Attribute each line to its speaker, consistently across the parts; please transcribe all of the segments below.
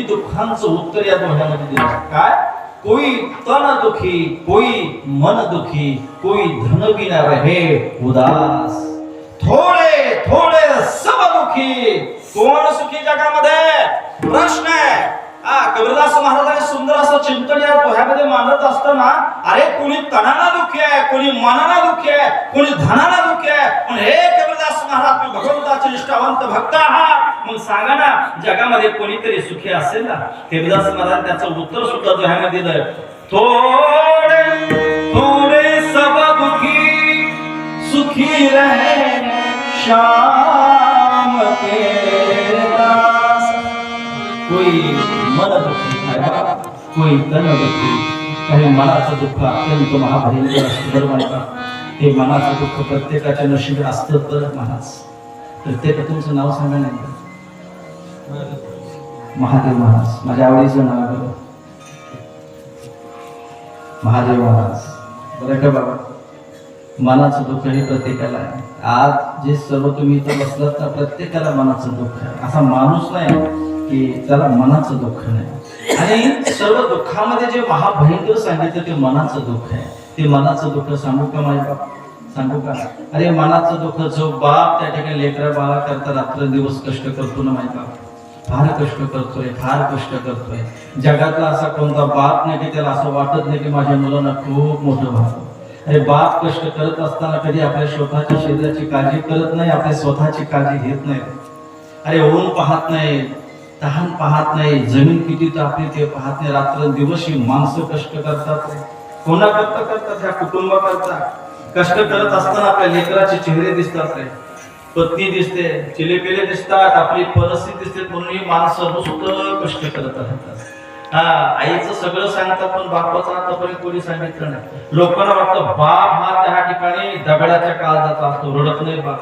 Speaker 1: दोन्ही दुःखांचं उत्तर या दोह्यामध्ये दिलं काय? कोई तन दुखी कोई मन दुखी कोई धन बिना रहे उदास. थोडे थोडे सब दुखी. कोण सुखी जगामध्ये प्रश्न आहे. हा कबीरदास महाराजांनी सुंदर असं चिंतन या दोह्यामध्ये मांडत असताना अरे कोणी तणाला दुःखी आहे कोणी मनाला दुःखी आहे कोणी धनाला दुःखी आहे पण हे कबीरदास महाराज भगवंताचे निष्ठावंत भक्त आहात. मग सांगा ना जगामध्ये कोणीतरी सुखी असेल ना? कबीरदास महाराज त्याचं उत्तर सुद्धा दोह्यामध्ये दिलंय. थोडे थोडे सब दुखी सुखी रहे श्याम के दास. कोई मन दुखी है कोई तन दुखी. काही मनाचं दुःख अत्यंत महाभयंकर असतं बरं म्हणतात हे मनाचं दुःख प्रत्येकाच्या नशिबी असतं बरं महाराज प्रत्येक तुमचं नाव सांगा नाही महादेव महाराज. माझ्या आवडीचं नाव आहे महादेव महाराज. बरं का बाबा? मनाचं दुःख हे प्रत्येकाला आहे. आज जे सर्व तुम्ही इथं बसलात तर प्रत्येकाला मनाचं दुःख आहे. असा माणूस नाही हो, की त्याला मनाचं दुःख नाही. आणि सर्व दुःखामध्ये जे महाभयंकर सांगितलं ते मनाचं दुःख आहे. ते मनाचं दुःख सांगू का माझ्या बाप? सांगू का? अरे मनाचं दुःख जो बाप त्या ठिकाणी लेकरा बाळा करता रात्र दिवस कष्ट करतो ना माहिती बाप? फार कष्ट करतोय फार कष्ट करतोय. जगातला असा कोणता बाप नाही की त्याला असं वाटत नाही की माझ्या मुलांना खूप मोठं व्हावं अरे बाप कष्ट करत असताना कधी आपल्या स्वतःच्या शरीराची काळजी करत नाही आपल्या स्वतःची काळजी घेत नाही. अरे ऊन पाहत नाही तहान पाहत नाही जमीन किती तापली ते पाहत नाही रात्र दिवस ही माणसं कष्ट करतात रे. कोणा करता करतात? ह्या कुटुंबाकरता. कष्ट करत असताना आपल्या लेकराचे चेहरे दिसतात रे. पत्नी दिसते चिलेपिले दिसतात आपली परिस्थिती दिसते म्हणून ही माणसं नुसतं कष्ट करत राहतात. हा आईचं सगळं सांगतात पण बापाचं आतापर्यंत कोणी सांगितलं नाही. लोकांना वाटतं बाप हा त्या ठिकाणी दगडाच्या काळजाचा असतो रडत नाही बाप.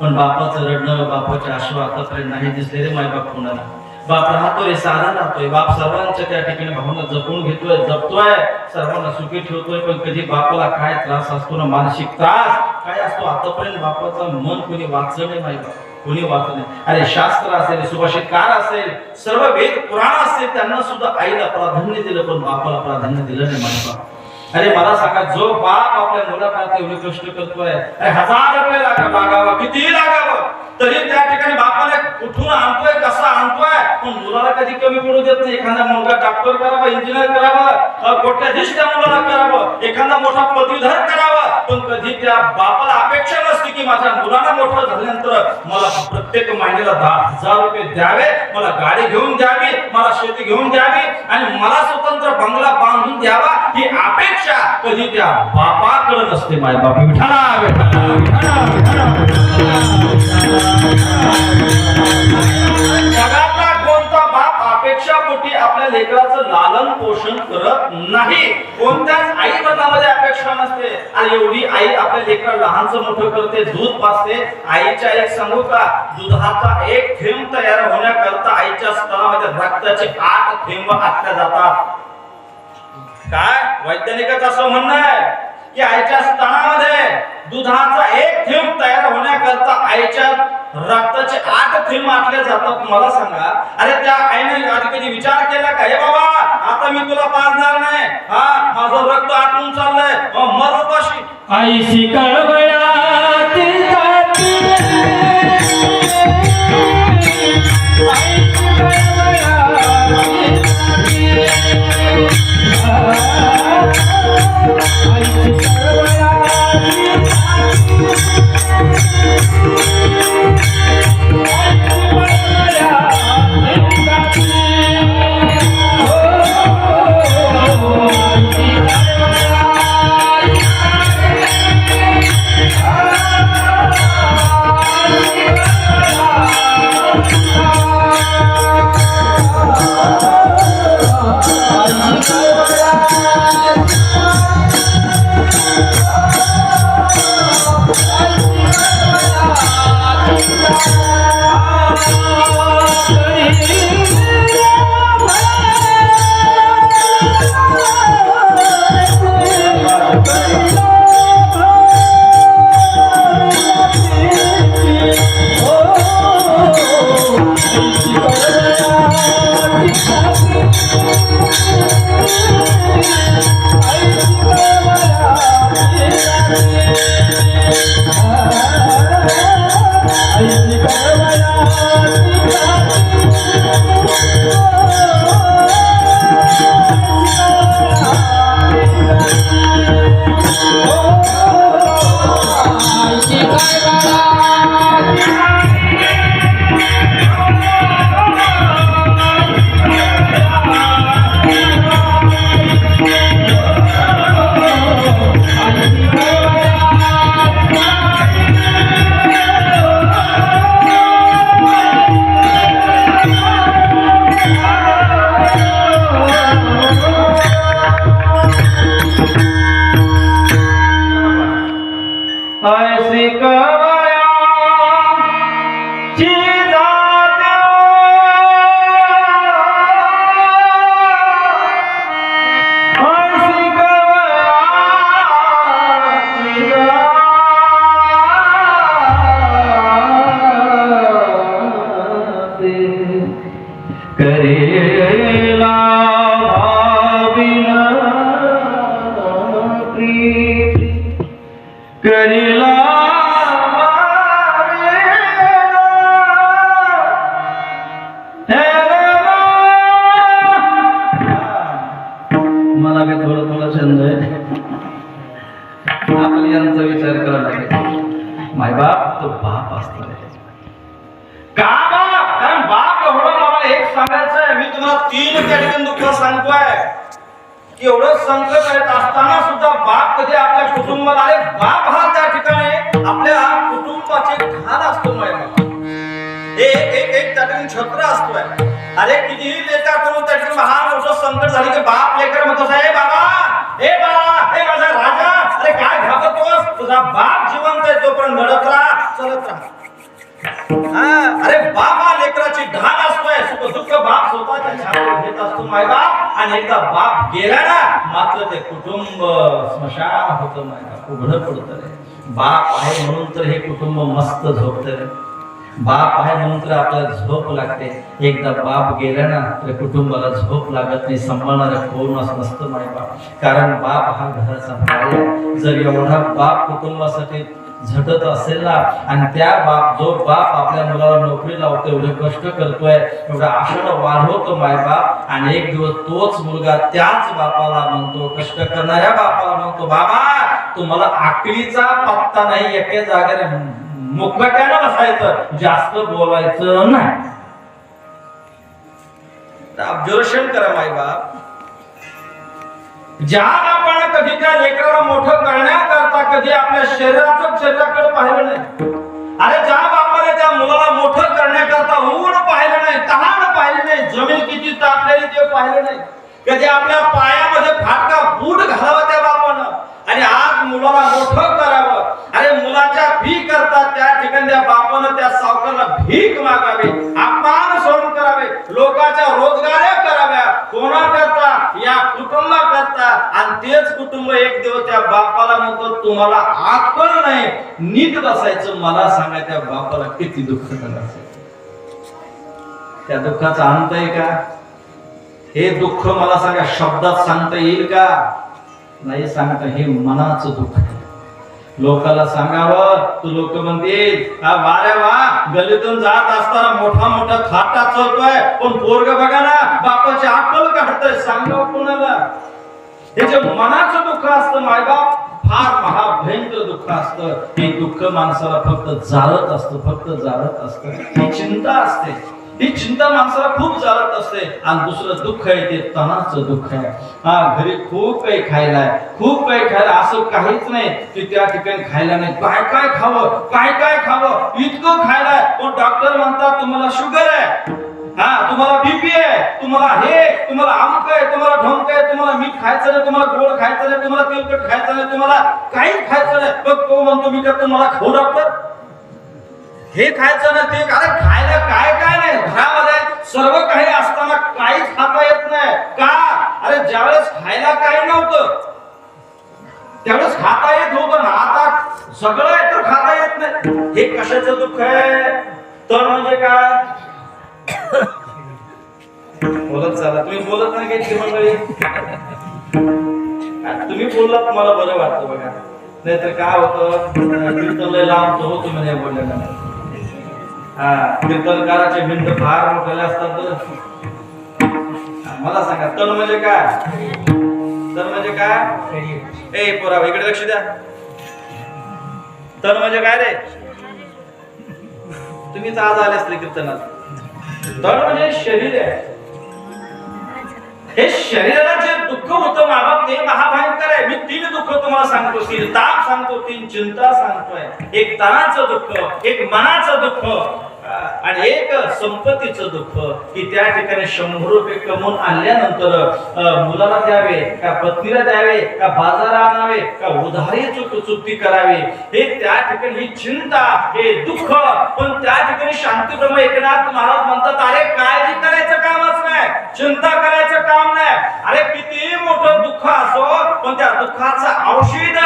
Speaker 1: पण बापाचं रडणं बापाचे आश्व आतापर्यंत नाही दिसले रे माय बाप कोणाला? बाप राहतोय सारा राहतोय. बाप सर्वांच्या त्या ठिकाणी भावना जपून घेतोय जपतोय. सर्वांना सुखी ठेवतोय पण कधी बापाला काय त्रास असतो ना मानसिक त्रास काय असतो आतापर्यंत बापाचं मन कोणी वाचलं नाही कोणी वाचलं नाही. अरे शास्त्र असेल सुभाषितकार असेल सर्व वेद पुराण असेल त्यांना सुद्धा आईला प्राधान्य दिलं पण बापाला प्राधान्य दिलं नाही माझ्या बाप अरे मला सांगा जो बाप आपल्या मुलाखात एवढे कष्ट करतोय अरे हजार रुपये लागा कितीही लागावं? तरी त्या ठिकाणी बापाला कुठून आणतोय कसा आणतोय? पण मुलाला कधी कमी पडू देत नाही. एखादा मुलगा डॉक्टर करावा इंजिनियर करावा कोट्याधीश त्या मुलाला करावं एखादा मोठा पदवीधर करावा पण कधी त्या बापाला अपेक्षा नसते की माझ्या मुलाला मोठं झाल्यानंतर मला प्रत्येक महिन्याला दहा हजार रुपये द्यावे मला गाडी घेऊन द्यावी मला शेती घेऊन द्यावी आणि मला स्वतंत्र बंगला बांधून द्यावा ही अपेक्षा कधी त्या बापाकडे नसते माझ्या बाप विठाला विठाला विठाला नाही. कोणत्याच आई बदलामध्ये अपेक्षा नसते. आणि एवढी आई आपल्या लेकरा लहानच मोठं करते दूध पाचते आईच्या एक सांगू का दुधाचा एक थेंब तयार होण्याकरता आईच्या स्तनामध्ये रक्ताचे आठ थेंब आखल्या जातात. काय? वैज्ञानिकच असं म्हणणं आहे की आईच्या स्तनामध्ये दुधाचा एक थेंब तयार होण्याकरता आईच्या रक्ताचे आठ थेंब आटले जातात. मला सांगा अरे त्या आईने आधी कधी विचार केला का? हे बाबा आता मी तुला पाजणार नाही. हा माझं रक्त आटून चाललंय. मग मर उपाशी
Speaker 2: आईशी कळवळ्यात
Speaker 3: मला काय थोडं थोडं छंद आहे. आपल्या यांचा विचार करावा लागेल माय बाप तो बाप असतो
Speaker 1: का बाप? कारण बाप एवढं मला एक सांगायचं आहे मी तुम्हाला तीन त्या ठिकाणी दुःख सांगतोय. की एवढं संकट येत असताना सुद्धा बाप कधी आपल्या कुटुंबाला आले? बाप हा त्या ठिकाणी आपल्या कुटुंबाचे ढाल असतो मायबाप एक एक एक त्या ठिकाणी छत्र असतोय. अरे कितीही लेखा करून त्या ठिकाणी महान संकट झाली की बाप लेकर म्हणतो हे बाबा हे बाबा हे माझा राजा अरे काय घाबरतोस? तुझा बाप जिवंत आहे तोपर्यंत लढत राहा चलत राहा. अरे बाबा लेकराची ढाल असतोय सुख दुःख बाप स्वतःच्या घेत असतो मायबाप. आणि एकदा बाप गेला ना मात्र ते कुटुंब स्मशान होतं मायबाप. उघडं पडतं रे. बाप आहे म्हणून तर हे कुटुंब मस्त झोपत रे. बाप आहे म्हणून तर आपल्याला झोप लागते. एकदा बाप गेला ना तर कुटुंबाला झोप लागत नाही सांभाळणारं कोणच नसतं मायबाप कारण बाप हा घराचा पाया जर एवढा बाप कुटुंबासाठी झटत असेल ना आणि त्या बाप जो बाप आपल्या मुलाला नोकरी लावतो एवढे कष्ट करतोय एवढा आशेनं वाढवतो मायबाप आणि एक दिवस तोच मुलगा त्याच बापाला म्हणतो कष्ट करणाऱ्या बापाला म्हणतो बाबा तुम्हाला आकलीचा पत्ता नाही एके जागेने. मुकट्यानं बसायचं जास्त बोलायचं नाही. ऑब्झर्वेशन करा मायबाप ज्या बापानं कधी त्या लेकराला मोठं करण्याकरता कधी आपल्या शरीराचं शरीराकडे पाहिलं नाही. अरे ज्या बापाने त्या मुलाला मोठं करण्याकरता ऊन पाहिलं नाही तहान पाहिलं नाही जमीन किती तापलेली ते पाहिलं नाही. कधी आपल्या पायामध्ये फाटका बूट घालावा त्या आणि आज मुलाला मोठं करावं. अरे मुलाच्या भी करता त्या ठिकाणी त्या बापानं त्या सावकारला भीक मागावी अपमान सहन करावे लोकांच्या रोजगाऱ्या कराव्या. कोणा करता या कुटुंबा करता आणि तेच कुटुंब एक दिवस त्या बापाला म्हणतो तुम्हाला आकल नाही नीट बसायचं. मला सांगा त्या बापाला किती दुःख त्या दुःखाचा अंत आहे का? हे दुःख मला सांगा शब्दात सांगता येईल का? नाही सांगता हे मनाचं दुःख आहे. लोकाला सांगावं तू लोक म्हणतील "हा वा रे वा गलीतून जात असताना मोठा मोठा थाटा चलतोय पण पोरग बघा ना बापाची आकल काढतोय सांगावं कोणाला? त्याच्या मनाच मनाचं दुःख असतं मायबाप फार महाभयंकर दुःख असतं. हे दुःख माणसाला फक्त जाळत असतं फक्त जाळत असतं. ही चिंता असते. ही चिंता माणसाला खूप चालत असते. आणि दुसरं दुःख आहे ते तणाचं दुःख आहे. हा घरी खूप काही खायला आहे. खूप काही खायला असं काहीच नाही की त्या ठिकाणी खायला नाही. काय काय खावं? काय काय खावं? इतकं खायला आहे. पण डॉक्टर म्हणतात तुम्हाला शुगर आहे. हा तुम्हाला बीपी आहे. तुम्हाला हे तुम्हाला आमक आहे. तुम्हाला ढोंक आहे. तुम्हाला मीठ खायचं नाही. तुम्हाला गोड खायचं नाही. तुम्हाला तेलकट खायचं नाही. तुम्हाला काही खायचं नाही. बघ तो म्हणतो मी का तुम्हाला खाऊ डॉक्टर. हे खायचं ना ते अरे खायला काय काय नाही. घरामध्ये सर्व काही असताना काहीच खाता येत नाही. का? अरे ज्यावेळेस खायला काही नव्हतं त्यावेळेस खाता येत होतं ना. आता सगळं आहे तर खाता येत नाही. हे कशाचं दुःख आहे? तर म्हणजे काय? बोलत चाला. तुम्ही बोलत नाही काही मंडळी? तुम्ही बोललात मला बरं वाटतं बघा. नाहीतर काय होतं? कीर्तन लय लांब होतो तुम्ही नाही बोललेलं नाही हा. कीर्तनकाराचे भिंत फार मोठे असतात मला सांगा तण म्हणजे काय? तण म्हणजे काय? ए पोरा इकडे लक्ष द्या. तण म्हणजे काय रे? तुम्हीच आज आले असले कीर्तनात. तण म्हणजे शरीर आहे. हे शरीराला जे दुःख होतं माबाप ते महाभयंकर आहे. मी तीन दुःख तुम्हाला सांगतो. तीन ताप सांगतो तीन चिंता सांगतोय. एक तणाचं दुःख एक मनाचं दुःख आणि एक संपत्तीचं दुःख की त्या ठिकाणी शंभर रुपये कमवून आणल्यानंतर अं, मुलाला द्यावे का पत्नीला द्यावे का बाजारा आणावे का उधारी चुक चुकती करावी. हे त्या ठिकाणी ही चिंता हे दुःख पण त्या ठिकाणी शांतीप्रम एकनाथ महाराज म्हणतात अरे काळजी करायचं नाही. चिंता करायचं काम नाही. अरे कितीही मोठं दुःख असो पण त्या दुःखाचं औषध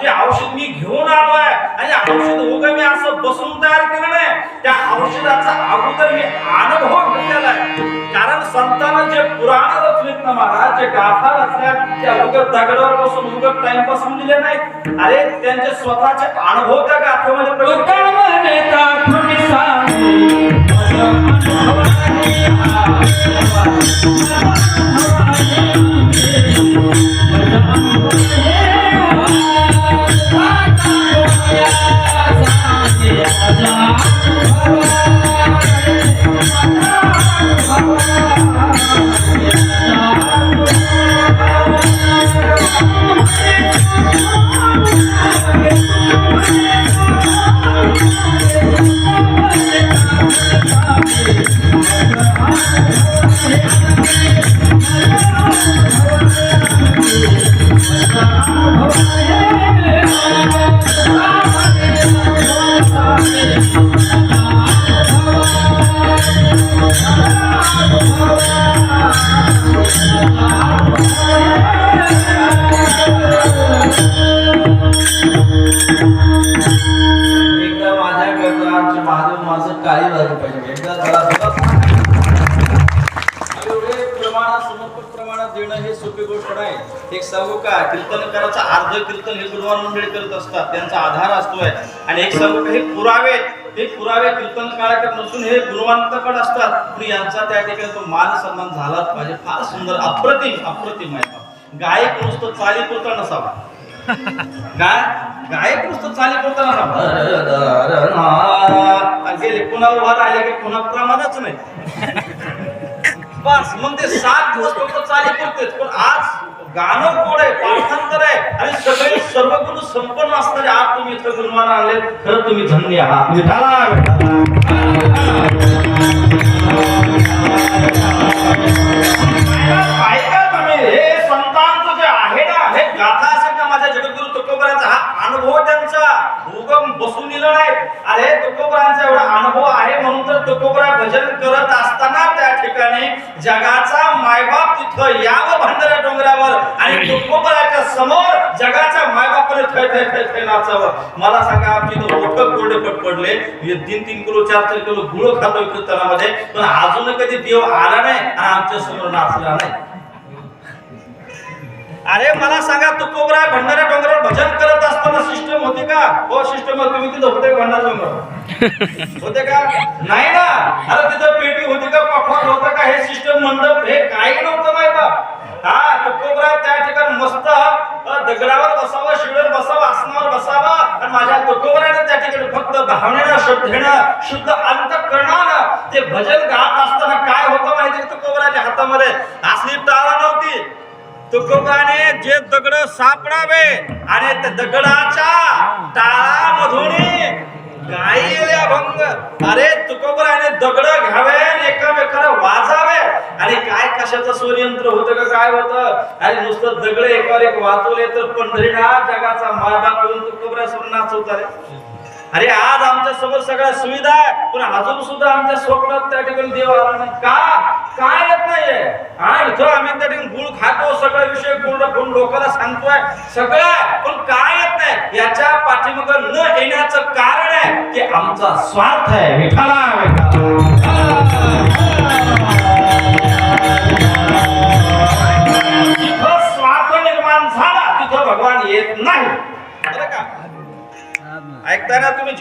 Speaker 1: ते औषध मी घेऊन आलो आहे आणि औषध उग मी असं बसून तयार केलं नाही. त्या औषधाचा अगोदर मी अनुभव घेतलेला आहे. कारण संतांना जे पुराण
Speaker 2: रचलेत ना महाराज जे गाथा असतात त्या उगत दगडावर बसून उगत टाइमपास होऊन दिले नाहीत. अरे त्यांचे स्वतःचे अनुभव त्या गाथेमध्ये प्रकट केले.
Speaker 1: एकदा एक सांगू का कीर्तनकाराचं अर्ध कीर्तन हे गुरुवार मंडळी करत असतात. त्यांचा आधार असतोय. आणि एक सांगू का हे पुरावे हे पुरावे कीर्तनकाराकडे नसून हे गुरुवांतकड असतात. पण यांचा त्या ठिकाणी तो मान सन्मान झालाच पाहिजे. फार सुंदर अप्रतिम अप्रतिम आहे गायक नुसतं चाली पुरता नसावा. काय? गायक नुसतं चाली पुरता नसावा. गेले पुन्हा उभा राहिले की पुन्हा प्रमाणच नाही. बस मग ते सात दिवस फक्त चाली पुरतेच. पण आज गाणं गोड आहे पाठांतर आहे. आणि सगळे सर्व गुण संपन्न असणारे आज तुम्ही इथं गुणमान आणले. खरं तुम्ही धन्य आहात. ऐका तुम्ही हे संतांचं जे आहे ना हे गाथा असेल ना माझ्या जगद्गुरु तुकोबराचा हा अनुभव त्यांचा. उगम बसून दिला नाही. अरे तुकोबरांचा एवढा अनुभव आहे म्हणून तर तुकोबरा भजन करत असताना त्या ठिकाणी जगाचा मायबाप तिथं यावं आणि तुकोबराच्या समोर जगाच्या मायबापाने थय थय थय थय नाचावं. मला सांगा आमची इथं मोठं कोरडे पट पडले. तीन तीन किलो चार चार किलो गुळ खातो कीर्तनामध्ये पण अजून कधी देव आला नाही आणि आमच्यासमोर नाचला नाही? अरे मला सांगा तू कोबरा भंडारा डोंगरावर भजन करत असताना सिस्टम होती का? हो सिस्टम तुम्ही तिथं होते भंडारा डोंगर होते का? नाही ना. अरे तिथं पेटी होती का? पखवाज होता का? हे सिस्टम मंडप हे काही नव्हतं माहिती हा तुकोबरा त्या ठिकाणी मस्त दगडावर बसावा शिडवर बसावा आसनावर बसावा आणि माझ्या तुकोबराने त्या ठिकाणी फक्त भावनेनं श्रद्धेनं शुद्ध अंतकरणानं ते भजन गात असताना काय होतं माहिती का तुकोबराच्या हातामध्ये? असली टाळा नव्हती. तुकोबराने जे दगड सापडावे आणि त्या दगडाच्या टाळामधून गाईल अभंग. अरे तुकोबराने दगड घ्यावे आणि एकामेकाला वाजावे. आणि काय कशाचं सूर्यंत्र होतं का काय होतं? आणि नुसतं दगड एकावर एक वाचवले तर पंढरीनाथ जगाचा मायबाप येऊन तुकोबऱ्यासमोर नाचवता रे अरे आज आमच्यासमोर सगळ्या सुविधा आहे. पण अजून सुद्धा आमच्या स्वप्नात त्या ठिकाणी देव आला नाही. का? काय येत नाहीये? हा इथं आम्ही त्या ठिकाणी गुळ खातो सगळ्या विषय पूर्ण पूर्ण लोकांना सांगतोय. सगळं पण काय नाही याच्या पाठीमाग न येण्याचं कारण आहे की आमचा स्वार्थ आहे. विठाला जिथं स्वार्थ निर्माण झाला तिथं भगवान येत नाही. बरं का? ऐकताय ना तुम्ही?